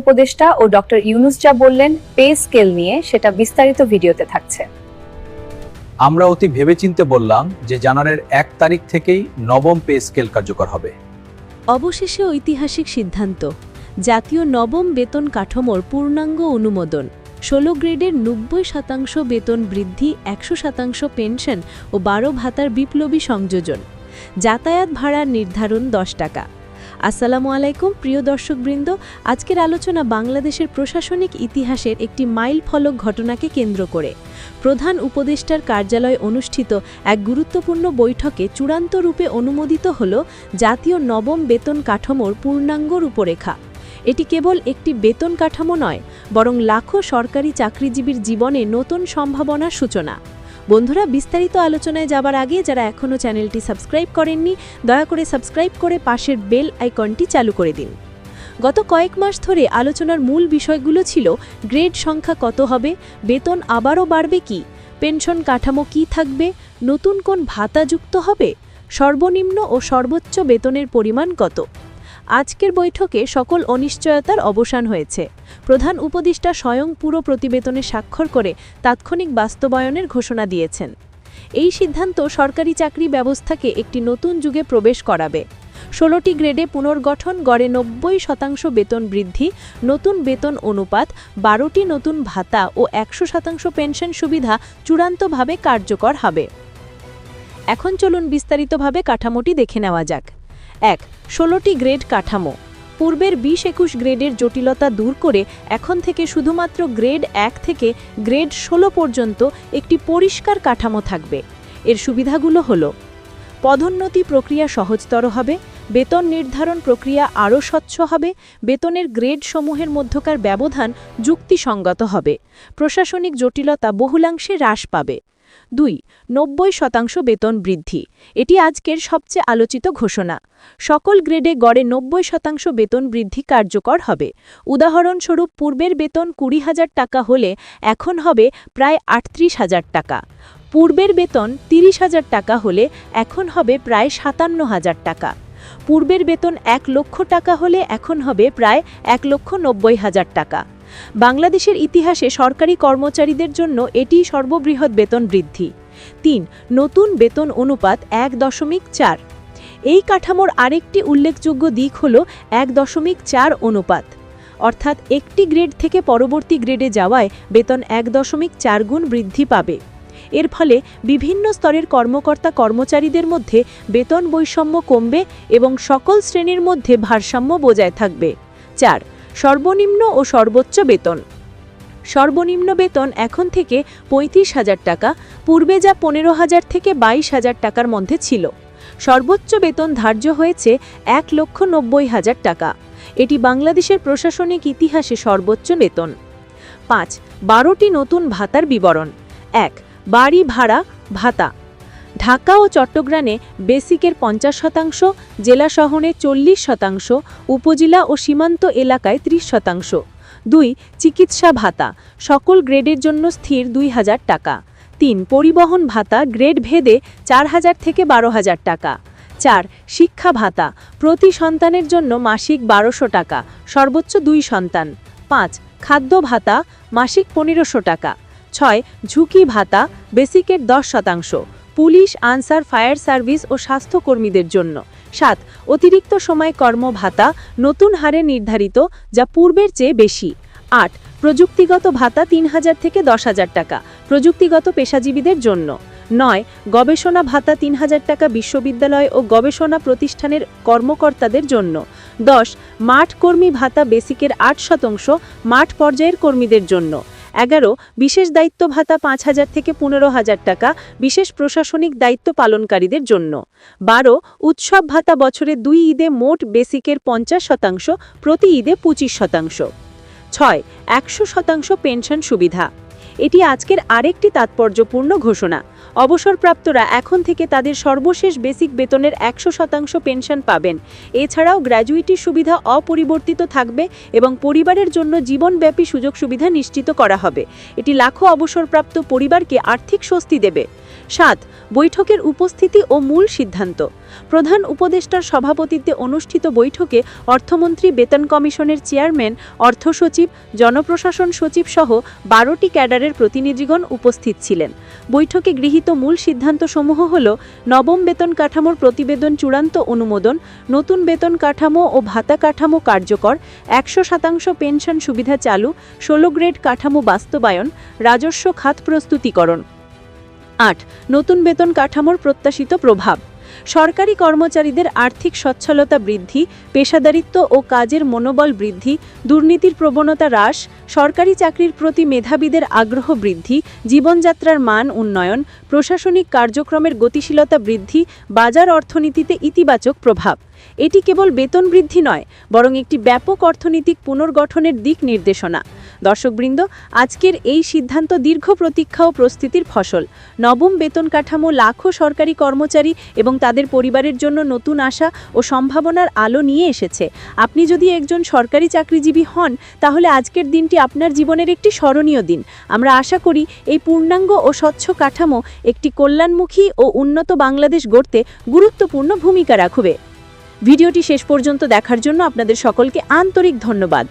উপদেষ্টা ও ডক্টর ইউনুস যা বললেন পে স্কেল নিয়ে সেটা বিস্তারিত ভিডিওতে থাকছে। আমরা অতি ভেবেচিন্তে বললাম যে জানুয়ারির এক তারিখ থেকেই নবম পে স্কেল কার্যকর হবে। অবশেষে ঐতিহাসিক সিদ্ধান্ত জাতীয় নবম বেতন কাঠামোর পূর্ণাঙ্গ অনুমোদন ষোলো গ্রেডের নব্বই শতাংশ বেতন বৃদ্ধি একশো শতাংশ পেনশন ও বারো ভাতার বিপ্লবী সংযোজন যাতায়াত ভাড়ার নির্ধারণ দশ টাকা। আসসালামু আলাইকুম, প্রিয় দর্শকবৃন্দ। আজকের আলোচনা বাংলাদেশের প্রশাসনিক ইতিহাসের একটি মাইল ফলক ঘটনাকে কেন্দ্র করে। প্রধান উপদেষ্টার কার্যালয়ে অনুষ্ঠিত এক গুরুত্বপূর্ণ বৈঠকে চূড়ান্ত রূপে অনুমোদিত হল জাতীয় নবম বেতন কাঠামোর পূর্ণাঙ্গ রূপরেখা। এটি কেবল একটি বেতন কাঠামো নয়, বরং লাখো সরকারি চাকরিজীবীর জীবনে নতুন সম্ভাবনার সূচনা। বন্ধুরা, বিস্তারিত আলোচনায় যাবার আগে যারা এখনও চ্যানেলটি সাবস্ক্রাইব করেননি, দয়া করে সাবস্ক্রাইব করে পাশের বেল আইকনটি চালু করে দিন। গত কয়েক মাস ধরে আলোচনার মূল বিষয়গুলো ছিল, গ্রেড সংখ্যা কত হবে, বেতন আবারও বাড়বে কি, পেনশন কাঠামো কি থাকবে, নতুন কোন ভাতা যুক্ত হবে, সর্বনিম্ন ও সর্বোচ্চ বেতনের পরিমাণ কত। আজকের বৈঠকে সকল অনিশ্চয়তার অবসান হয়েছে। প্রধান উপদেষ্টা স্বয়ং পুরো প্রতিবেদনে স্বাক্ষর করে তাৎক্ষণিক বাস্তবায়নের ঘোষণা দিয়েছেন। এই সিদ্ধান্ত সরকারি চাকরি ব্যবস্থাকে একটি নতুন যুগে প্রবেশ করাবে। ষোলোটি গ্রেডে পুনর্গঠন গড়ে নব্বই শতাংশ বেতন বৃদ্ধি, নতুন বেতন অনুপাত, বারোটি নতুন ভাতা ও একশো শতাংশ পেনশন সুবিধা চূড়ান্তভাবে কার্যকর হবে। এখন চলুন বিস্তারিতভাবে কাঠামোটি দেখে নেওয়া যাক। এক, ষোলোটি গ্রেড কাঠামো। পূর্বের বিশ একুশ গ্রেডের জটিলতা দূর করে এখন থেকে শুধুমাত্র গ্রেড এক থেকে গ্রেড ষোলো পর্যন্ত একটি পরিষ্কার কাঠামো থাকবে। এর সুবিধাগুলো হল, পদোন্নতি প্রক্রিয়া সহজতর হবে, বেতন নির্ধারণ প্রক্রিয়া আরও স্বচ্ছ হবে, বেতনের গ্রেড সমূহের মধ্যকার ব্যবধান যুক্তিসঙ্গত হবে, প্রশাসনিক জটিলতা বহুলাংশে হ্রাস পাবে। দুই, নব্বই শতাংশ বেতন বৃদ্ধি। এটি আজকের সবচেয়ে আলোচিত ঘোষণা। সকল গ্রেডে গড়ে নব্বই শতাংশ বেতন বৃদ্ধি কার্যকর হবে। উদাহরণস্বরূপ, পূর্বের বেতন কুড়ি হাজার টাকা হলে এখন হবে প্রায় আটত্রিশ হাজার টাকা। পূর্বের বেতন তিরিশ হাজার টাকা হলে এখন হবে প্রায় সাতান্ন হাজার টাকা। পূর্বের বেতন এক লক্ষ টাকা হলে এখন হবে প্রায় এক লক্ষ নব্বই হাজার টাকা। বাংলাদেশের ইতিহাসে সরকারি কর্মচারীদের জন্য এটি সর্ববৃহৎ বেতন বৃদ্ধি। তিন, নতুন বেতন অনুপাত এক দশমিক চার। এই কাঠামোর আরেকটি উল্লেখযোগ্য দিক হল এক দশমিক চার অনুপাত। অর্থাৎ একটি গ্রেড থেকে পরবর্তী গ্রেডে যাওয়ায় বেতন এক দশমিক চার গুণ বৃদ্ধি পাবে। এর ফলে বিভিন্ন স্তরের কর্মকর্তা কর্মচারীদের মধ্যে বেতন বৈষম্য কমবে এবং সকল শ্রেণির মধ্যে ভারসাম্য বজায় থাকবে। চার সর্বনিম্ন ও সর্বোচ্চ বেতন। সর্বনিম্ন বেতন এখন থেকে পঁয়ত্রিশ হাজার টাকা, পূর্বে যা পনেরো হাজার থেকে বাইশ হাজার টাকার মধ্যে ছিল। সর্বোচ্চ বেতন ধার্য হয়েছে এক লক্ষ নব্বই হাজার টাকা। এটি বাংলাদেশের প্রশাসনিক ইতিহাসে সর্বোচ্চ বেতন। পাঁচ, বারোটি নতুন ভাতার বিবরণ। এক, বাড়ি ভাড়া, ভাতা। ঢাকা ও চট্টগ্রামে বেসিকের পঞ্চাশ শতাংশ, জেলা শহরে চল্লিশ শতাংশ, উপজেলা ও সীমান্ত এলাকায় ত্রিশ শতাংশ। দুই, চিকিৎসা ভাতা, সকল গ্রেডের জন্য স্থির দুই হাজার টাকা। তিন, পরিবহন ভাতা, গ্রেড ভেদে চার হাজার থেকে বারো হাজার টাকা। চার, শিক্ষা ভাতা, প্রতি সন্তানের জন্য মাসিক বারোশো টাকা, সর্বোচ্চ দুই সন্তান। পাঁচ, খাদ্য ভাতা, মাসিক পনেরোশো টাকা। ছয়, ঝুঁকি ভাতা, বেসিকের দশ শতাংশ। পুলিশ, আনসার, ফায়ার সার্ভিস ও স্বাস্থ্যকর্মীদের জন্য। সাত, অতিরিক্ত সময় কর্ম ভাতা নতুন হারে নির্ধারিত, যা পূর্বের চেয়ে বেশি। আট, প্রযুক্তিগত ভাতা তিন হাজার থেকে দশ হাজার টাকা, প্রযুক্তিগত পেশাজীবীদের জন্য। নয়, গবেষণা ভাতা তিন হাজার টাকা বিশ্ববিদ্যালয় ও গবেষণা প্রতিষ্ঠানের কর্মকর্তাদের জন্য। দশ, মাঠ কর্মী ভাতা বেসিকের আট শতাংশ মাঠ পর্যায়ের কর্মীদের জন্য। এগারো, বিশেষ দায়িত্ব ভাতা পাঁচ হাজার থেকে পনেরো হাজার টাকা, বিশেষ প্রশাসনিক দায়িত্ব পালনকারীদের জন্য। বারো, উৎসব ভাতা বছরে দুই ঈদে মোট বেসিকের পঞ্চাশ শতাংশ, প্রতি ঈদে পঁচিশ শতাংশ। ছয়, একশো শতাংশ পেনশন সুবিধা। এটি আজকের আরেকটি তাৎপর্যপূর্ণ ঘোষণা। অবসরপ্রাপ্তরা এখন থেকে তাদের সর্বশেষ বেসিক বেতনের একশো শতাংশ পেনশন পাবেন। এছাড়াও গ্র্যাজুয়েটির সুবিধা অপরিবর্তিত থাকবে এবং পরিবারের জন্য জীবনব্যাপী সুযোগ সুবিধা নিশ্চিত করা হবে। এটি লাখো অবসরপ্রাপ্ত পরিবারকে আর্থিক স্বস্তি দেবে। সাত, বৈঠকের উপস্থিতি ও মূল সিদ্ধান্ত। প্রধান উপদেষ্টার সভাপতিত্বে অনুষ্ঠিত বৈঠকে অর্থমন্ত্রী বেতন কমিশনের চেয়ারম্যান, অর্থ সচিব, জনপ্রশাসন সচিব সহ বারোটি ক্যাডারের প্রতিনিধিগণ উপস্থিত ছিলেন। বৈঠকে গৃহীত মূল সিদ্ধান্তসমূহ হল নবম বেতন কাঠামোর প্রতিবেদন চূড়ান্ত অনুমোদন, নতুন বেতন কাঠামো ও ভাতা কাঠামো কার্যকর, একশো শতাংশ পেনশন সুবিধা চালু, ষোলো গ্রেড কাঠামো বাস্তবায়ন, রাজস্ব খাত প্রস্তুতিকরণ। আট, নতুন বেতন কাঠামোর প্রত্যাশিত প্রভাব। সরকারি কর্মচারীদের আর্থিক সচ্ছলতা বৃদ্ধি, পেশাদারিত্ব ও কাজের মনোবল বৃদ্ধি, দুর্নীতির প্রবণতা হ্রাস, সরকারি চাকরির প্রতি মেধাবীদের আগ্রহ বৃদ্ধি, জীবনযাত্রার মান উন্নয়ন, প্রশাসনিক কার্যক্রমের গতিশীলতা বৃদ্ধি, বাজার অর্থনীতিতে ইতিবাচক প্রভাব। এটি কেবল বেতন বৃদ্ধি নয়, বরং একটি ব্যাপক অর্থনৈতিক পুনর্গঠনের দিক নির্দেশনা। দর্শকবৃন্দ, আজকের এই সিদ্ধান্ত দীর্ঘ প্রতীক্ষা ও প্রস্তুতির ফসল। নবম বেতন কাঠামো, লাখো সরকারি কর্মচারী এবং তাদের পরিবারের জন্য নতুন আশা ও সম্ভাবনার আলো নিয়ে এসেছে। আপনি যদি একজন সরকারি চাকরিজীবী হন, তাহলে আজকের দিনটি আপনার জীবনের একটি স্মরণীয় দিন। আমরা আশা করি এই পূর্ণাঙ্গ ও স্বচ্ছ কাঠামো একটি কল্যাণমুখী ও উন্নত বাংলাদেশ গড়তে গুরুত্বপূর্ণ ভূমিকা রাখবে। ভিডিওটি শেষ পর্যন্ত দেখার জন্য আপনাদের সকলকে আন্তরিক ধন্যবাদ।